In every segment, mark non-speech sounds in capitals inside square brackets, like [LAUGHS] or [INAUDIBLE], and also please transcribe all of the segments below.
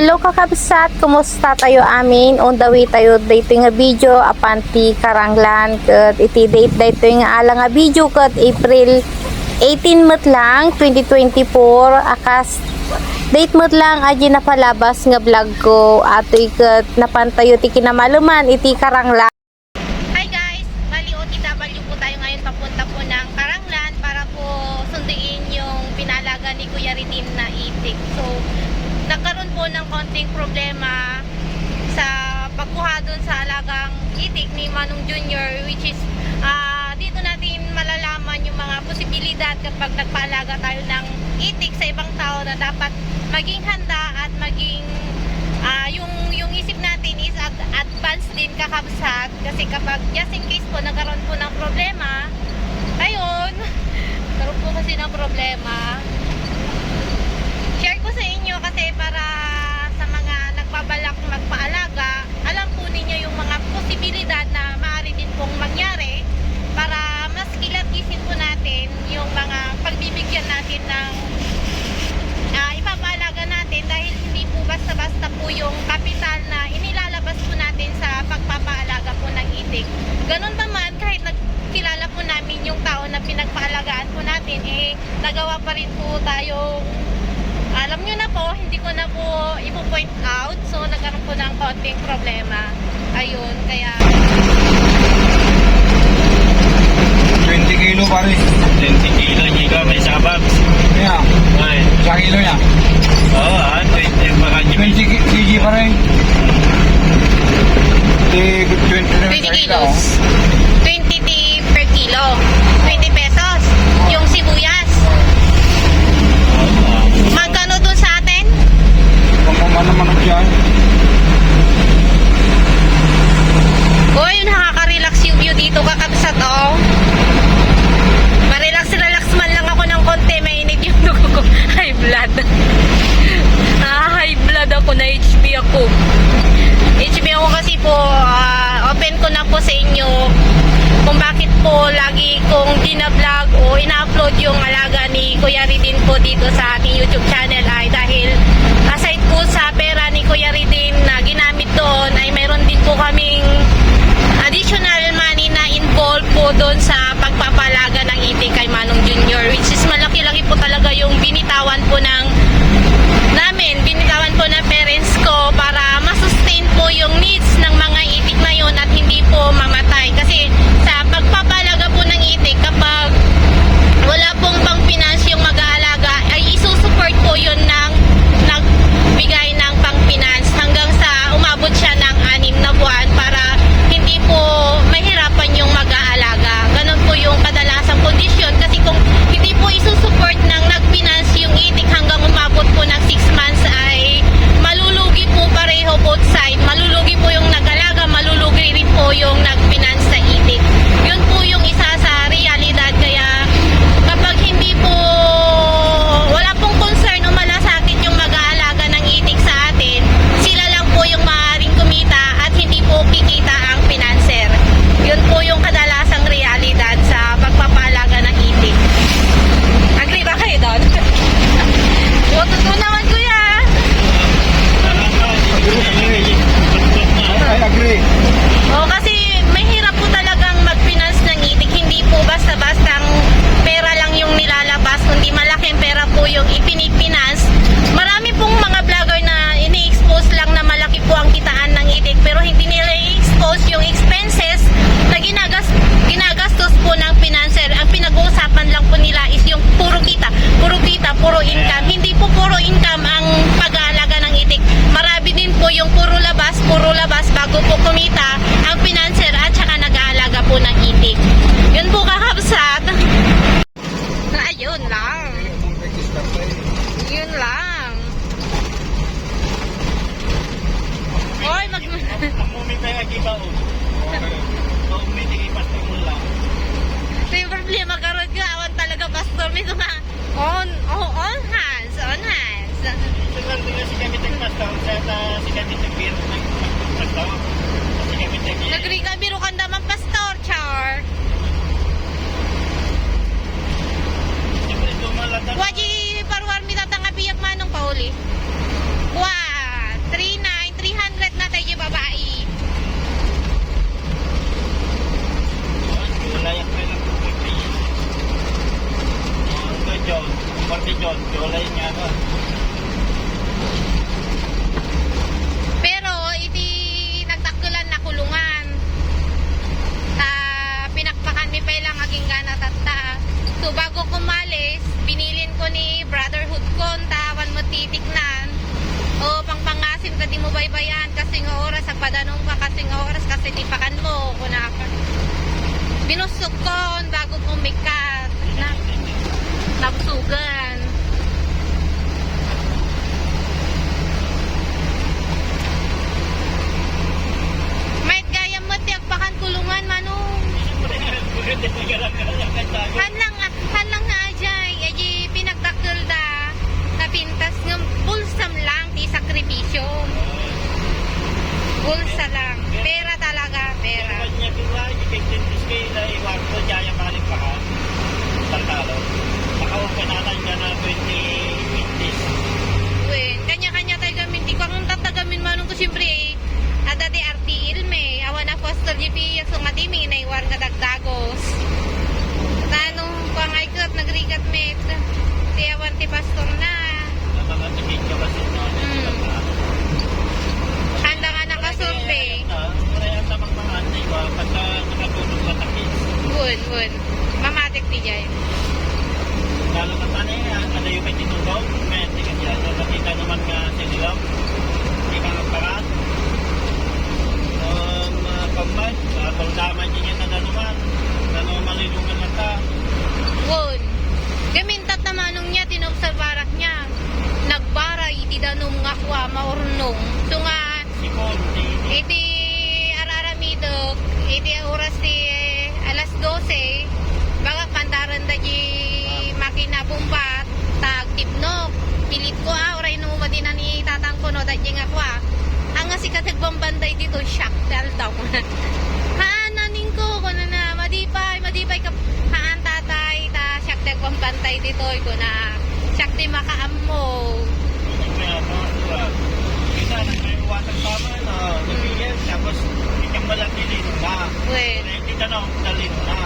Hello kakabsat, kumusta tayo amin? On the way tayo dito nga video apanti karanglan ket iti date dito nga ala nga video ket April 18 mat lang 2024 akas date mat lang aji napalabas nga vlog ko. Atoy ket napantayo ti kinamaluman iti karanglan Hi guys, bali OTW po tayo ngayon papunta po ng Karanglan para po sunduin yung pinalaga ni Kuya Ridim na itik. So, nagkaroon po ng konting problema sa pagkuha doon sa alagang itik ni Manong Jr. which is ah, dito natin malalaman yung mga posibilidad kapag nagpaalaga tayo ng itik sa ibang tao na dapat maging handa at maging ah, yung yung isip natin is ad- advance din kakabsat kasi kapag just in case po nagkaroon po ng problema ayun [LAUGHS] nagkaroon po kasi ng problema share ko sa inyo kasi para magpaalaga, alam po ninyo yung mga posibilidad na maaari din pong mangyari para mas kilatisin po natin yung mga pagbibigyan natin ng ah, ipapaalaga natin dahil hindi po basta-basta po yung kapital na inilalabas po natin sa pagpapaalaga po ng itik. Ganun naman kahit nagkilala po namin yung tao na pinagpaalagaan po natin, eh nagawa pa rin po tayong alam nyo na po, hindi ko po ipo-point out. So, nagkaroon po ng konting problema. Ayun, kaya... 20 kilo pare. 20 kilo giga may sabag. Kaya, Ay, sa kilo niya. oo ah, 20 mga 20 ki- kg pare. Di 20 na 20 sa kilo. kilos. 20 ti per kilo. 20 pesos. Yung sibuyas. Kung kumana-manok dyan. Uy, nakaka-relax yung view dito kakabsat, oh. Ma-relax-relax man lang ako ng konti. Mainit yung dugo ko. [LAUGHS] High blood. ah, high blood ako na HB ako. HB ako kasi po, ah, open ko na po sa inyo kung bakit po lagi kong dinablog o ina-upload yung alaga ni Kuya Ridin po dito sa ating YouTube channel ay dahil po sa pera ni Kuya Ridin na ginamit doon ay meron din po kaming additional money na involved po doon sa pagpapalaga ng itik kay Manong Junior which is malaki-laki po talaga yung binitawan po ng namin, binitawan po ng parents ko para masustain po yung needs ng mga itik na yun at hindi po mamatay. Kasi sa pagpapalaga po ng itik kapag wala pong pang finance Yun lang. Oy, mag... Mamumi tayo nag-iba o. Oh. Mamumi tayo ipas na mula. Yung problema karoon ka. Awan talaga, pastor. May mga on, oh, on hands, on hands. Ito lang din si kami tag-pastor. Sa si kami tag-biro. Nagri ka, biro ka naman, pastor, char. Wajib parwar mi tatang kabiyak manong pauli. Wow, 39, 300 na tayo babae. Malayak pa lang po kay Ito John, Marty John, Jolay niya ako. Pero iti nagtakulan na kulungan. Ta pinakpakan mi pa lang aging gana tatta. So bago kumalis, binili ni brotherhood kon tawan mo titignan o pangpangasim ka di mo baybayan kasing oras agpadanong ka kasing oras kasi tipakan mo kuna binusok kon bago umikat na nabusugan Hanlang dagbang bantay dito, ko na, shock di diba? Kita na may water tama na. Nabigyan. Tapos, ikang malatilin na. Na, dalin na.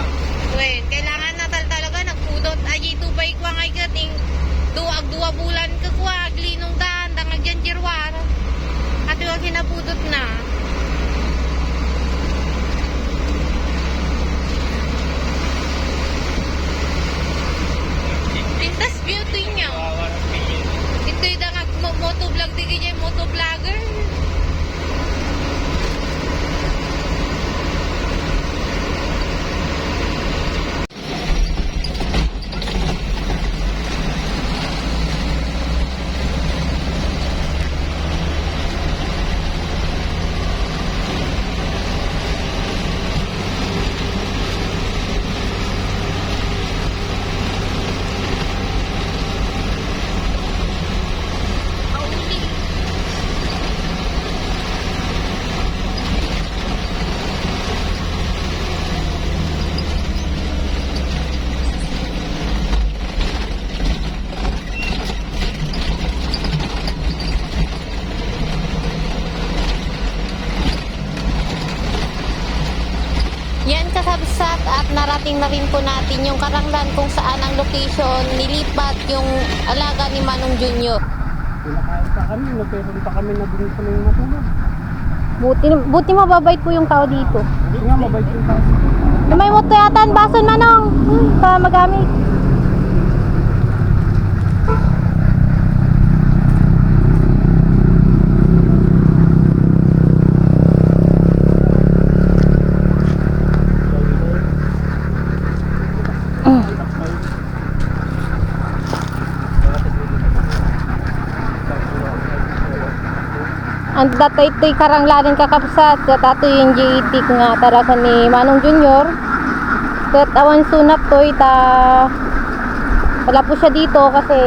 Wen, kailangan na tal talaga nagpudot aji tubay kwa ngay gating duag dua bulan ka kwa glinong daan dangag yan jirwar. At yung hinapudot na. Pintas beauty niya. Kawawa ng pilin. Ito yung dangag mo- motovlog di kanya motovlogger. Auli. Yan kakabsat at narating na rin po natin yung karanglan kung saan ang location nilipat yung alaga ni Manong Junior. Pinakain pa kami, nagperon pa kami na din sa mga matulog. Buti, buti mababait po yung tao dito. Hindi nga, mabait yung tao. May moto yata ang bason manong hmm, para magamit. Ang dato ito'y karanglanin kakapsat sa tato yung GET nga tarasan ni Manong Junior. Kat awan sunat to ita wala po siya dito kasi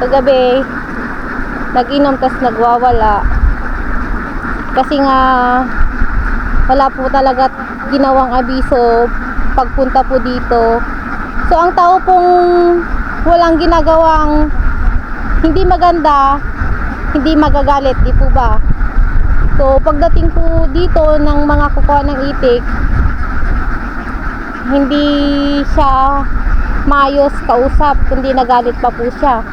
kagabi nag-inom tas nagwawala. Kasi nga wala po talaga ginawang abiso pagpunta po dito. So ang tao pong walang ginagawang hindi maganda, hindi magagalit, di po ba? So, pagdating po dito ng mga kukuha ng itik, hindi siya maayos kausap, kundi nagalit pa po siya.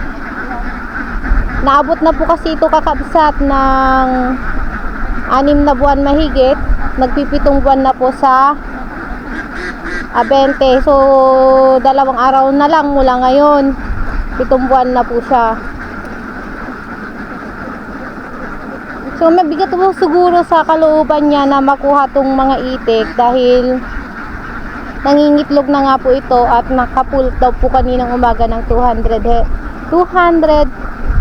Naabot na po kasi ito kakabsat ng anim na buwan mahigit. Nagpipitong buwan na po sa Abente. So, dalawang araw na lang mula ngayon. Pitong buwan na po siya. So mabigat po siguro sa kalooban niya na makuha tong mga itik dahil nangingitlog na nga po ito at nakapulot daw po kaninang umaga ng 200 he- 200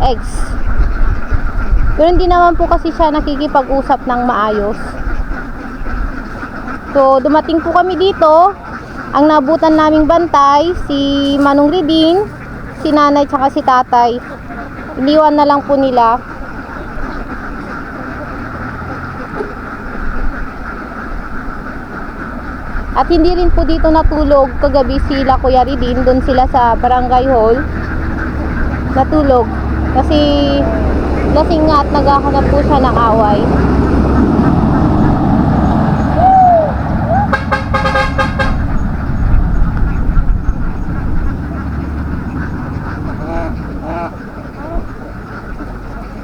eggs. Pero hindi naman po kasi siya nakikipag-usap ng maayos. So dumating po kami dito. Ang nabutan naming bantay si Manong Ridin, si nanay tsaka si tatay. Iniwan na lang po nila. At hindi rin po dito natulog kagabi sila Kuya Ridin, doon sila sa barangay hall. Natulog. Kasi lasing nga at naghahanap po siya ng away.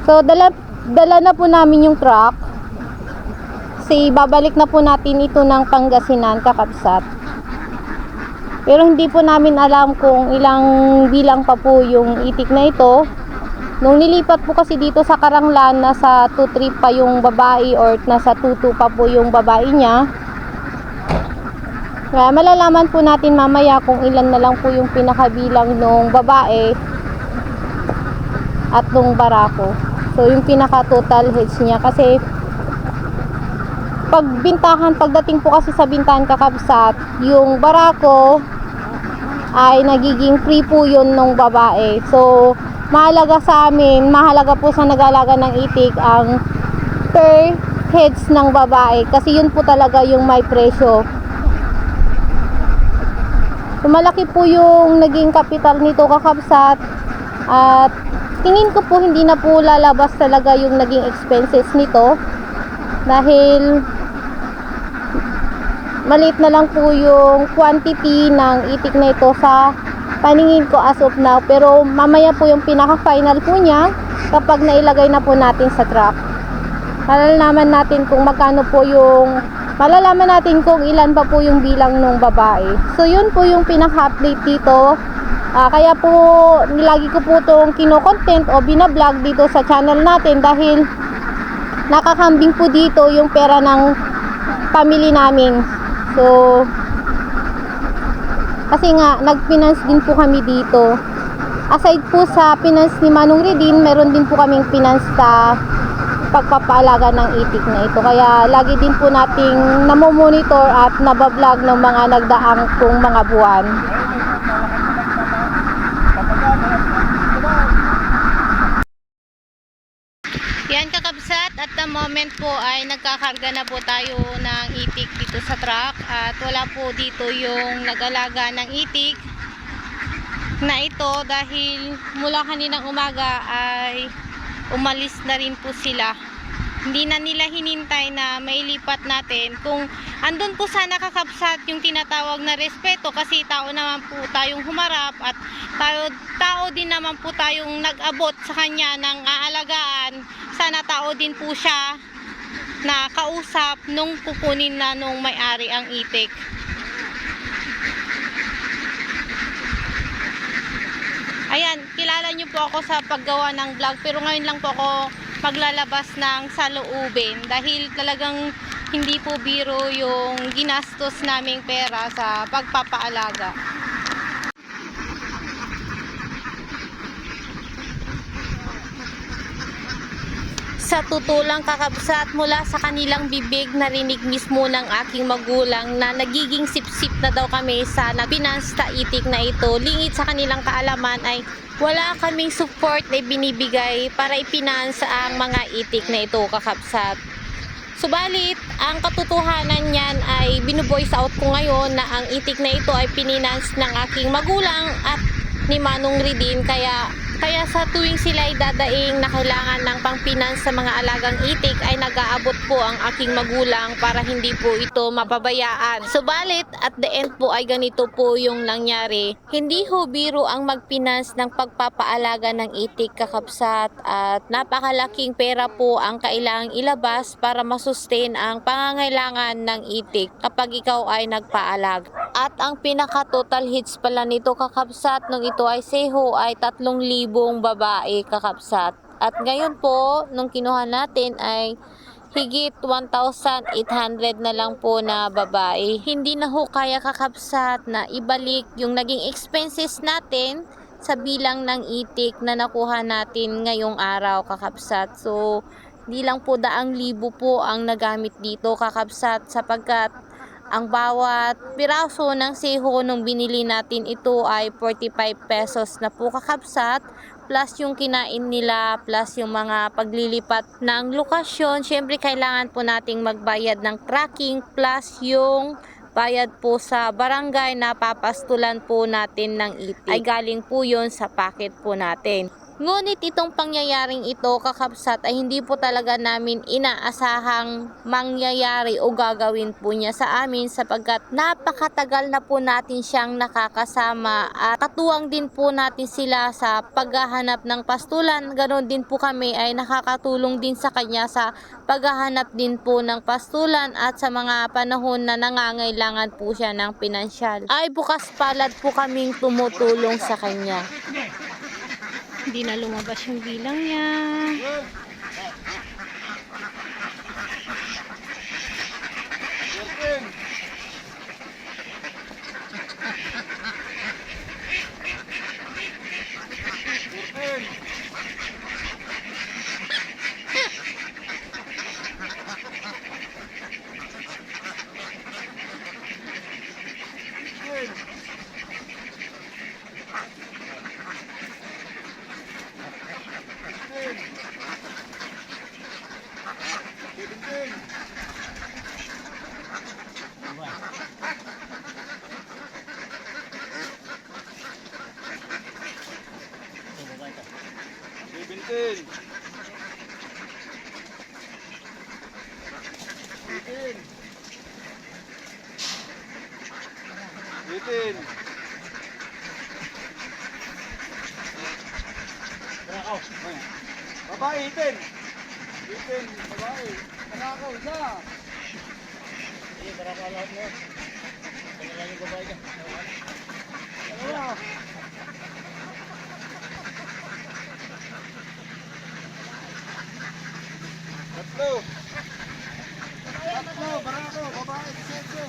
So, dala, dala na po namin yung truck. Kasi babalik na po natin ito ng Pangasinan, kakapsat. Pero hindi po namin alam kung ilang bilang pa po yung itik na ito. Nung nilipat po kasi dito sa Karanglan, nasa 2-3 pa yung babae or nasa 2-2 pa po yung babae niya. Kaya malalaman po natin mamaya kung ilan na lang po yung pinakabilang nung babae at nung barako. So yung pinaka total heads niya kasi pagbintahan, pagdating po kasi sa bintahan kakabsat, yung barako ay nagiging free po yun nung babae. So, mahalaga sa amin, mahalaga po sa nag-alaga ng itik ang per heads ng babae kasi yun po talaga yung may presyo. Malaki po yung naging kapital nito kakabsat at tingin ko po hindi na po lalabas talaga yung naging expenses nito dahil maliit na lang po yung quantity ng itik na ito sa paningin ko as of now. Pero mamaya po yung pinaka final po niya kapag nailagay na po natin sa truck. Malalaman natin kung magkano po yung malalaman natin kung ilan pa po yung bilang ng babae. So yun po yung pinaka update dito. Ah, kaya po nilagi ko po itong kino-content o binablog dito sa channel natin dahil nakakambing po dito yung pera ng family namin. So, kasi nga, nag-finance din po kami dito. Aside po sa finance ni Manong Redin, meron din po kaming finance sa pagpapaalaga ng itik na ito. Kaya lagi din po nating namomonitor at nabablog ng mga nagdaang kong mga buwan. Yan kakabsat at the moment po ay nagkakarga na po tayo ng itik dito sa truck at wala po dito yung nag-alaga ng itik na ito dahil mula kaninang umaga ay umalis na rin po sila hindi na nila hinintay na mailipat natin kung andun po sana kakabsat yung tinatawag na respeto kasi tao naman po tayong humarap at tayo, tao din naman po tayong nag-abot sa kanya ng aalagaan. Sana tao din po siya na kausap nung kukunin na nung may-ari ang itik. Ayan, kilala niyo po ako sa paggawa ng vlog pero ngayon lang po ako maglalabas ng saloobin dahil talagang hindi po biro yung ginastos naming pera sa pagpapaalaga. Sa tutulang kakabsat mula sa kanilang bibig narinig mismo ng aking magulang na nagiging sipsip na daw kami sa napinansta itik na ito. Lingit sa kanilang kaalaman ay wala kaming support na binibigay para ipinansa ang mga itik na ito kakabsat. Subalit, ang katotohanan niyan ay binuvoice out ko ngayon na ang itik na ito ay pininance ng aking magulang at ni Manong Ridin kaya kaya sa tuwing sila ay dadaing na kailangan ng pangpinans sa mga alagang itik ay nag-aabot po ang aking magulang para hindi po ito mapabayaan. Subalit at the end po ay ganito po yung nangyari. Hindi ho biro ang magpinans ng pagpapaalaga ng itik kakapsat at napakalaking pera po ang kailangang ilabas para masustain ang pangangailangan ng itik kapag ikaw ay nagpaalag. At ang pinaka total hits pala nito kakapsat nung ito ay seho ay 3,000 babae kakapsat. At ngayon po, nung kinuha natin ay higit 1,800 na lang po na babae. Hindi na ho kaya kakapsat na ibalik yung naging expenses natin sa bilang ng itik na nakuha natin ngayong araw kakapsat. So, di lang po daang libo po ang nagamit dito kakapsat sapagkat ang bawat piraso ng seho nung binili natin ito ay 45 pesos na po kakapsat plus yung kinain nila plus yung mga paglilipat ng lokasyon. Syempre kailangan po nating magbayad ng tracking plus yung bayad po sa barangay na papastulan po natin ng itik. Ay galing po yun sa packet po natin. Ngunit itong pangyayaring ito, kakapsat, ay hindi po talaga namin inaasahang mangyayari o gagawin po niya sa amin sapagkat napakatagal na po natin siyang nakakasama at katuwang din po natin sila sa paghahanap ng pastulan. Ganon din po kami ay nakakatulong din sa kanya sa paghahanap din po ng pastulan at sa mga panahon na nangangailangan po siya ng pinansyal. Ay bukas palad po kaming tumutulong sa kanya. Hindi na lumabas yung bilang niya. Mo. Kaya lang yung babae ka. Dalawa. Tatlo. Tatlo, barako, babae, sese.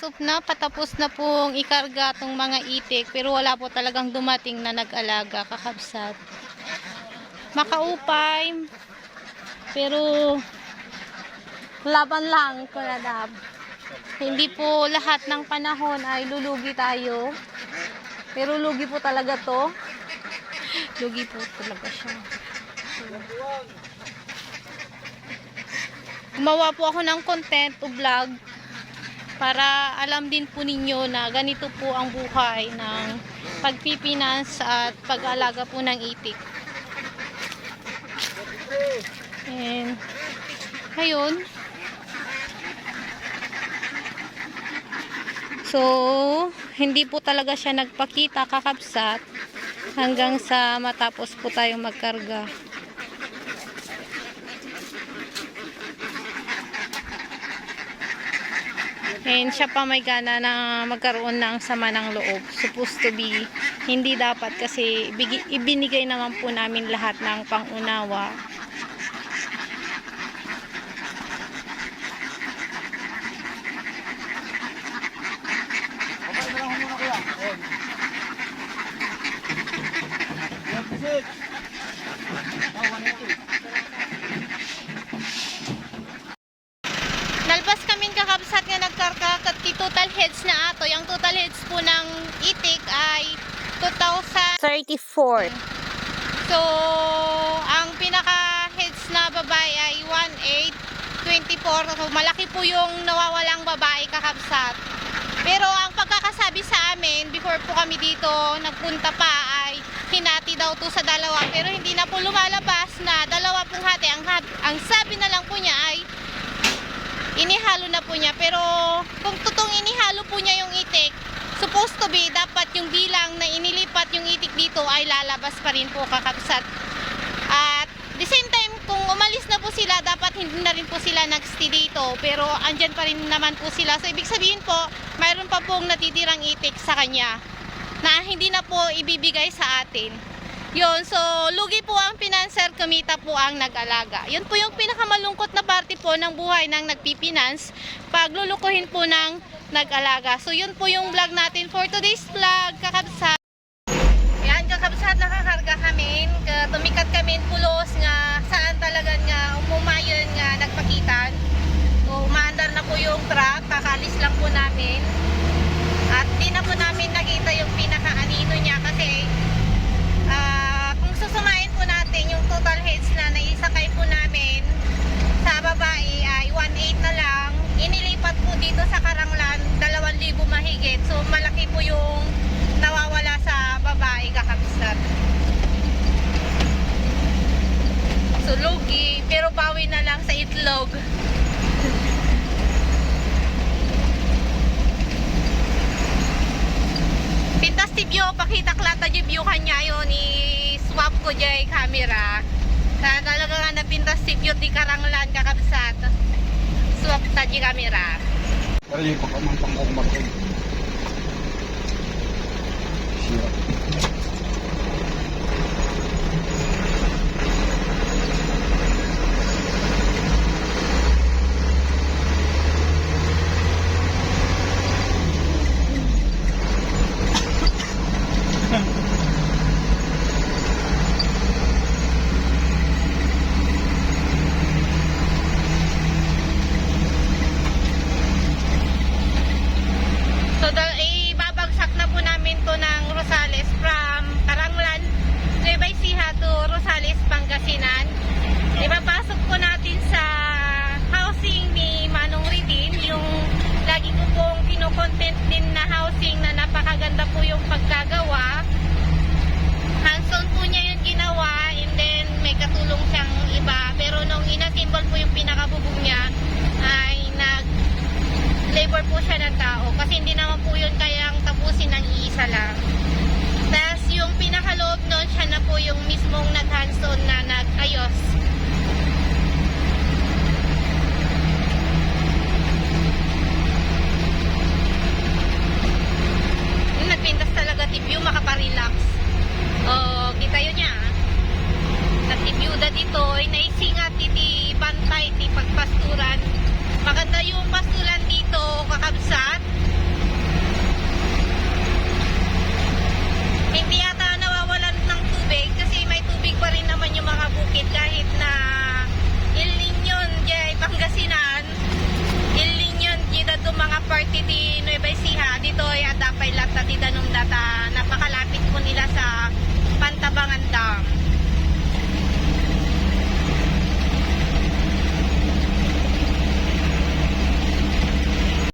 Ayan, as of na, patapos na pong ikarga tong mga itik, pero wala po talagang dumating na nag-alaga, kakabsat. Makaupay, pero laban lang, kunadab. Hindi po lahat ng panahon ay lulugi tayo, pero lugi po talaga to. Lugi po talaga siya. Gumawa po ako ng content o vlog para alam din po ninyo na ganito po ang buhay ng pagpipinas at pag-alaga po ng itik. And, ayun. So, hindi po talaga siya nagpakita kakapsat hanggang sa matapos po tayong magkarga. And siya pa may gana na magkaroon ng sama ng loob. Supposed to be, hindi dapat kasi ibinigay naman po namin lahat ng pangunawa. Babae na lang muna kuya. Ayan. Ayan, pisit. Ah, 180. Nalpas kaming kakabsat nga nagkarka kat ti total heads na ato. Yung total heads po ng itik ay 2,034. So, ang pinaka heads na babae ay 1,824. So, malaki po yung nawawalang babae kakabsat. Pero ang pagkakasabi sa amin, before po kami dito nagpunta pa ay hinati daw to sa dalawa. Pero hindi na po lumalabas na dalawa pong hati. Ang, ang sabi na lang po niya ay inihalo na po niya. Pero kung totoong inihalo po niya yung itik, supposed to be, dapat yung bilang na inilipat yung itik dito ay lalabas pa rin po kakapsat. At the same kung umalis na po sila, dapat hindi na rin po sila nag-stay dito. Pero andyan pa rin naman po sila. So, ibig sabihin po, mayroon pa pong natitirang itik sa kanya na hindi na po ibibigay sa atin. Yun, so lugi po ang pinanser, kumita po ang nag-alaga. Yun po yung pinakamalungkot na parte po ng buhay ng nagpipinance, paglulukuhin po ng nag-alaga. So yun po yung vlog natin for today's vlog, kakabsat. Nakakarga kami, Ka- tumikat kami pulos nga saan talaga nga umumayon nga nagpakitan. So umaandar na po yung truck, kakalis lang po namin. At di na po namin nakita yung pinaka-anino niya kasi ah, kung susumain po natin yung total heads na naisakay po namin sa babae ay 1.8 na lang. Inilipat po dito sa Karanglan 2,000 mahigit. So malaki po yung nawawala sa babae kakabsat. So pero bawi na lang sa itlog. Pintas ti view, pakita klata di view kanya yun, i-swap ko dyan camera. Sa talaga nga na pintas ti di karanglan kakabsat. Swap ta di camera. Kali pa kamang pangkumbag So, dal ibabagsak na po namin to ng Rosales from Karanglan, Nueva Ecija to Rosales, Pangasinan. Ipapasok po natin sa housing ni Manong Ridin, yung lagi ko pong kinokontent din na housing na napakaganda po yung pagkagawa. Hands-on po niya yung ginawa and then may katulong siyang iba. Pero nung inasimbol po yung pinakabubong niya, ay nag labor po siya ng tao kasi hindi naman po yun kayang tapusin ng iisa lang. Tapos yung pinakaloob nun, siya na po yung mismong nag-hands-on na nag-ayos. Nagpintas talaga tibyo, makaparelax. O, kita yun niya. Nagtibyuda dito, ay naisingat iti bantay, iti pagpasturan. Maganda yung pastulan dito, kakabsat. Hindi yata nawawalan ng tubig kasi may tubig pa rin naman yung mga bukid kahit na El Niño dyan Pangasinan. El Niño dito itong mga party di Nueva Ecija. Dito ay atapay lata di danong data. Napakalapit po nila sa Pantabangan Dam.